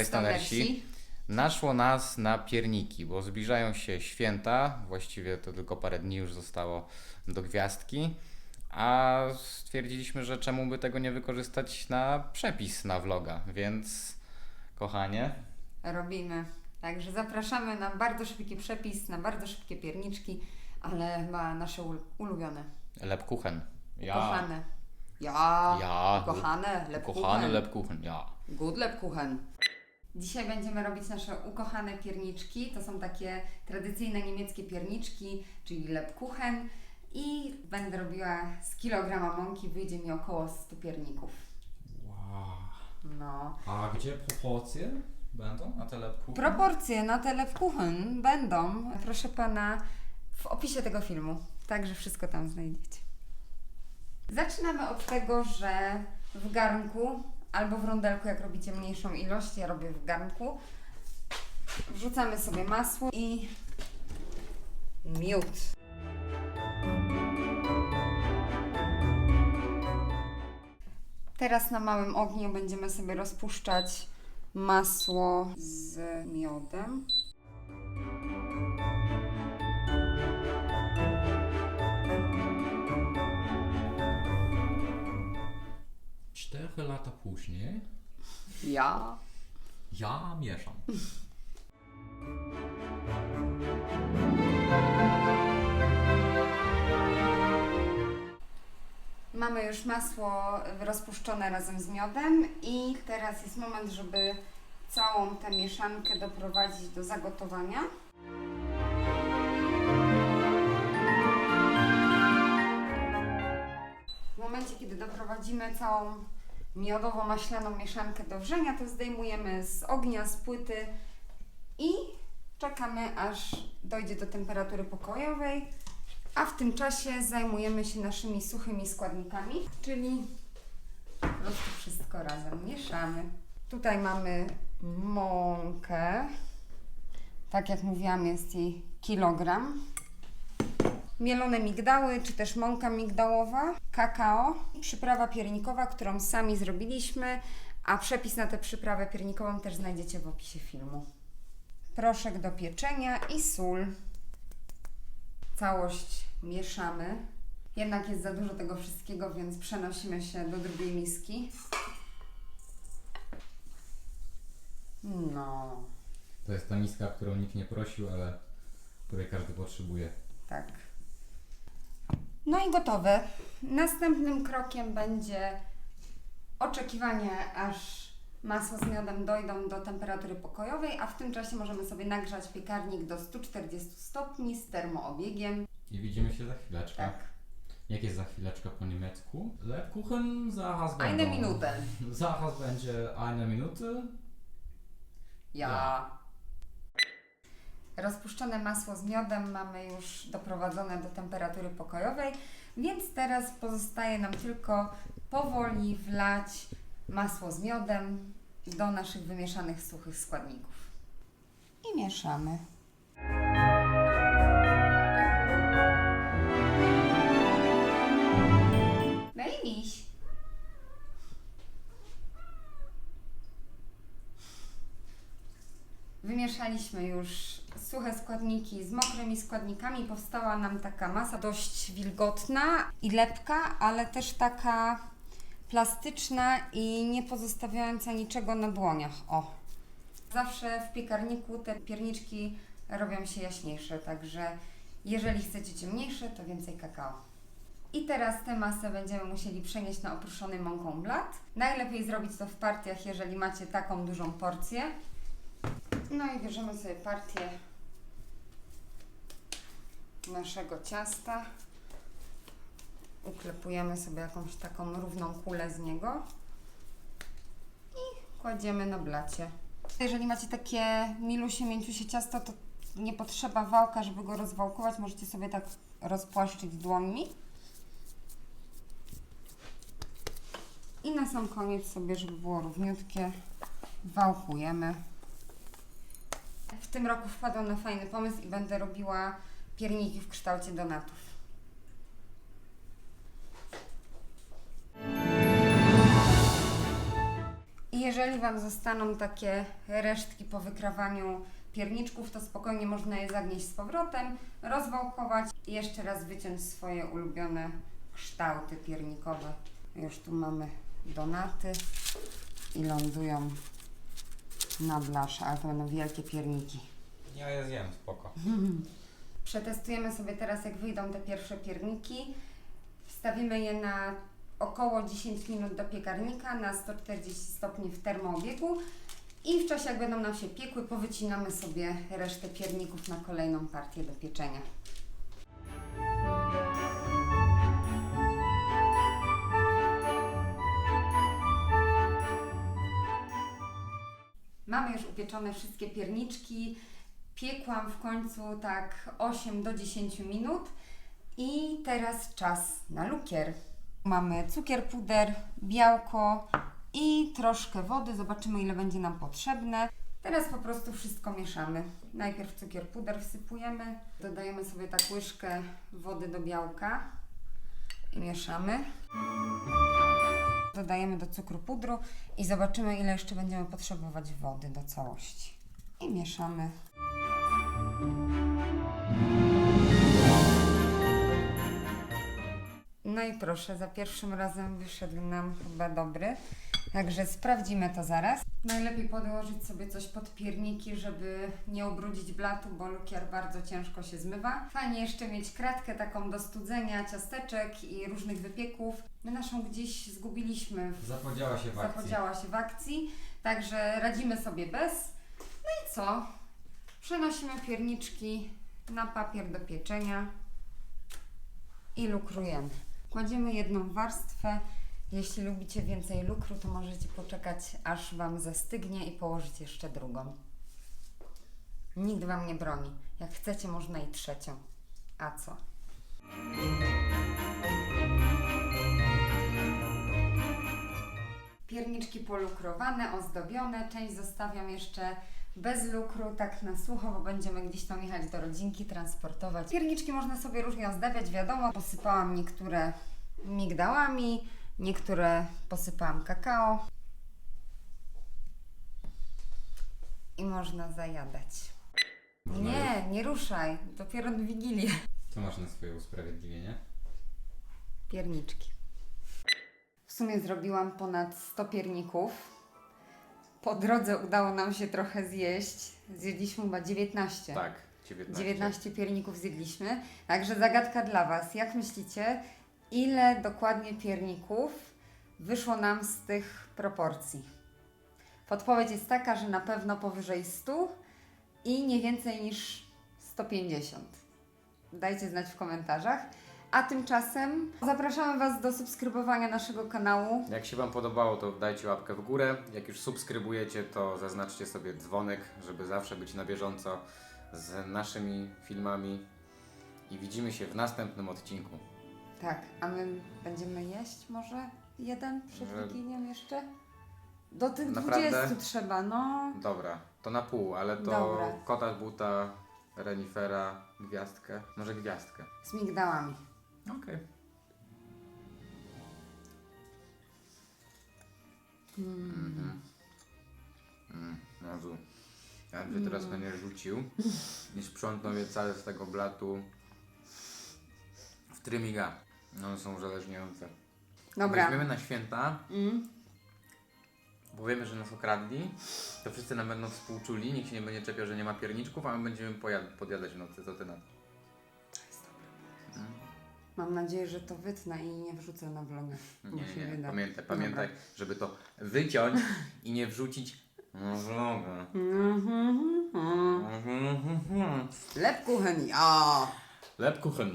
Cześć, Stanersi. Naszło nas na pierniki, bo zbliżają się święta, właściwie to tylko parę dni już zostało do gwiazdki, a stwierdziliśmy, że czemu by tego nie wykorzystać na przepis na vloga, więc kochanie, Robimy. Także zapraszamy na bardzo szybki przepis, na bardzo szybkie pierniczki, ale chyba nasze ul- ulubione. lepkuchen. Ja, Kochane. Ja. ja, Kochane, lepkuchen. kochany lepkuchen, ja. Good lepkuchen. Dzisiaj będziemy robić nasze ukochane pierniczki. To są takie tradycyjne niemieckie pierniczki, czyli lepkuchen. I będę robiła z kilograma mąki, wyjdzie mi około 100 pierników. Wow. No. A gdzie proporcje będą na te lepkuchen? Proporcje na te lepkuchen będą, proszę pana, w opisie tego filmu. Także wszystko tam znajdziecie. Zaczynamy od tego, że w garnku albo w rondelku, jak robicie mniejszą ilość, ja robię w garnku, wrzucamy sobie masło i miód. Teraz na małym ogniu będziemy sobie rozpuszczać masło z miodem. Lata później Ja. ja mieszam. Mamy już masło rozpuszczone razem z miodem i teraz jest moment, żeby całą tę mieszankę doprowadzić do zagotowania. W momencie, kiedy doprowadzimy całą miodowo-maślaną mieszankę do wrzenia, to zdejmujemy z ognia, z płyty i czekamy, aż dojdzie do temperatury pokojowej. A w tym czasie zajmujemy się naszymi suchymi składnikami, czyli po prostu wszystko razem mieszamy. Tutaj mamy mąkę. Tak jak mówiłam, jest jej kilogram. Mielone migdały, czy też mąka migdałowa, kakao, przyprawa piernikowa, którą sami zrobiliśmy, a przepis na tę przyprawę piernikową też znajdziecie w opisie filmu. Proszek do pieczenia i sól. Całość mieszamy. Jednak jest za dużo tego wszystkiego, więc przenosimy się do drugiej miski. No, To jest ta miska, którą nikt nie prosił, ale której każdy potrzebuje. tak. No i gotowe. Następnym krokiem będzie oczekiwanie, aż masło z miodem dojdą do temperatury pokojowej, a w tym czasie możemy sobie nagrzać piekarnik do 140 stopni z termoobiegiem. I widzimy się za chwileczkę. Tak. Jak jest za chwileczkę po niemiecku? Lepkuchen zaraz Eine będą. Minute. Zaraz będzie eine Minute. Ja. Ja. Rozpuszczone masło z miodem mamy już doprowadzone do temperatury pokojowej, więc teraz pozostaje nam tylko powoli wlać masło z miodem do naszych wymieszanych suchych składników. I mieszamy. No miś. Wymieszaliśmy już suche składniki z mokrymi składnikami. Powstała nam taka masa dość wilgotna i lepka, ale też taka plastyczna i nie pozostawiająca niczego na dłoniach. O. Zawsze w piekarniku te pierniczki robią się jaśniejsze, także jeżeli chcecie ciemniejsze, to więcej kakao. I teraz tę masę będziemy musieli przenieść na oprószony mąką blat. Najlepiej zrobić to w partiach, jeżeli macie taką dużą porcję. No i bierzemy sobie partię naszego ciasta. Uklepujemy sobie jakąś taką równą kulę z niego i kładziemy na blacie. Jeżeli macie takie milusie, mięciusie ciasto, to nie potrzeba wałka, żeby go rozwałkować. Możecie sobie tak rozpłaszczyć dłońmi. I na sam koniec sobie, żeby było równiutkie, wałkujemy. W tym roku wpadłam na fajny pomysł i będę robiła pierniki w kształcie donatów. I jeżeli Wam zostaną takie resztki po wykrawaniu pierniczków, to spokojnie można je zagnieść z powrotem, rozwałkować i jeszcze raz wyciąć swoje ulubione kształty piernikowe. Już tu mamy donaty i lądują na blasze, ale to będą wielkie pierniki. Ja je zjem, spoko. Przetestujemy sobie teraz, jak wyjdą te pierwsze pierniki. Wstawimy je na około 10 minut do piekarnika na 140 stopni w termoobiegu i w czasie, jak będą nam się piekły, powycinamy sobie resztę pierników na kolejną partię do pieczenia. Mamy już upieczone wszystkie pierniczki. Piekłam w końcu tak 8 do 10 minut. I teraz czas na lukier. Mamy cukier, puder, białko i troszkę wody. Zobaczymy, ile będzie nam potrzebne. Teraz po prostu wszystko mieszamy. Najpierw cukier, puder wsypujemy. Dodajemy sobie tak łyżkę wody do białka i mieszamy. Dodajemy do cukru pudru i zobaczymy, ile jeszcze będziemy potrzebować wody do całości. I mieszamy. No i proszę, za pierwszym razem wyszedł nam chyba dobry. Także sprawdzimy to zaraz. Najlepiej podłożyć sobie coś pod pierniki, żeby nie ubrudzić blatu, bo lukier bardzo ciężko się zmywa. Fajnie jeszcze mieć kratkę taką do studzenia ciasteczek i różnych wypieków. My naszą gdzieś zgubiliśmy w Zapodziała się w akcji. zapodziała się w akcji, także radzimy sobie bez. No i co? Przenosimy pierniczki na papier do pieczenia i lukrujemy. Kładziemy jedną warstwę. Jeśli lubicie więcej lukru, to możecie poczekać, aż Wam zastygnie i położyć jeszcze drugą. Nikt Wam nie broni. Jak chcecie, można i trzecią. A co? Pierniczki polukrowane, ozdobione. Część zostawiam jeszcze bez lukru, tak na sucho, bo będziemy gdzieś tam jechać do rodzinki, transportować. Pierniczki można sobie różnie ozdabiać, wiadomo. Posypałam niektóre migdałami, niektóre posypałam kakao. I można zajadać. Można Nie, nie ruszaj. Dopiero w Wigilię. Co masz na swoje usprawiedliwienie? Pierniczki. W sumie zrobiłam ponad 100 pierników. Po drodze udało nam się trochę zjeść. Zjedliśmy chyba 19. Tak, 19. 19 pierników zjedliśmy. Także zagadka dla Was. Jak myślicie, ile dokładnie pierników wyszło nam z tych proporcji? Podpowiedź jest taka, że na pewno powyżej 100 i nie więcej niż 150. Dajcie znać w komentarzach. A tymczasem zapraszamy Was do subskrybowania naszego kanału. Jak się Wam podobało, to dajcie łapkę w górę. Jak już subskrybujecie, to zaznaczcie sobie dzwonek, żeby zawsze być na bieżąco z naszymi filmami. I widzimy się w następnym odcinku. Tak, a my będziemy jeść może jeden przed Że- Wigilią jeszcze? Do tych Naprawdę? 20 trzeba, no. Dobra, to na pół, ale to Dobra. kota, buta, renifera, gwiazdkę. Może gwiazdkę. Z migdałami. Okej. Mhm. Mm, Jezu. Ja bym się teraz go nie rzucił i sprzątnął je całe z tego blatu w trymiga. No, one są uzależniające. Dobra. Weźmiemy na święta, Mm. bo wiemy, że nas okradli, to wszyscy nam będą współczuli, nikt się nie będzie czepiał, że nie ma pierniczków, a my będziemy pojad- podjadać w nocy, co ty na to? Mam nadzieję, że to wytnę i nie wrzucę na vloga. Nie, nie, nie. Pamiętaj, pamiętaj, żeby to wyciąć i nie wrzucić na vloga. Mhm, mhm. Mhm. Lep kuchen, ja. Lebkuchen.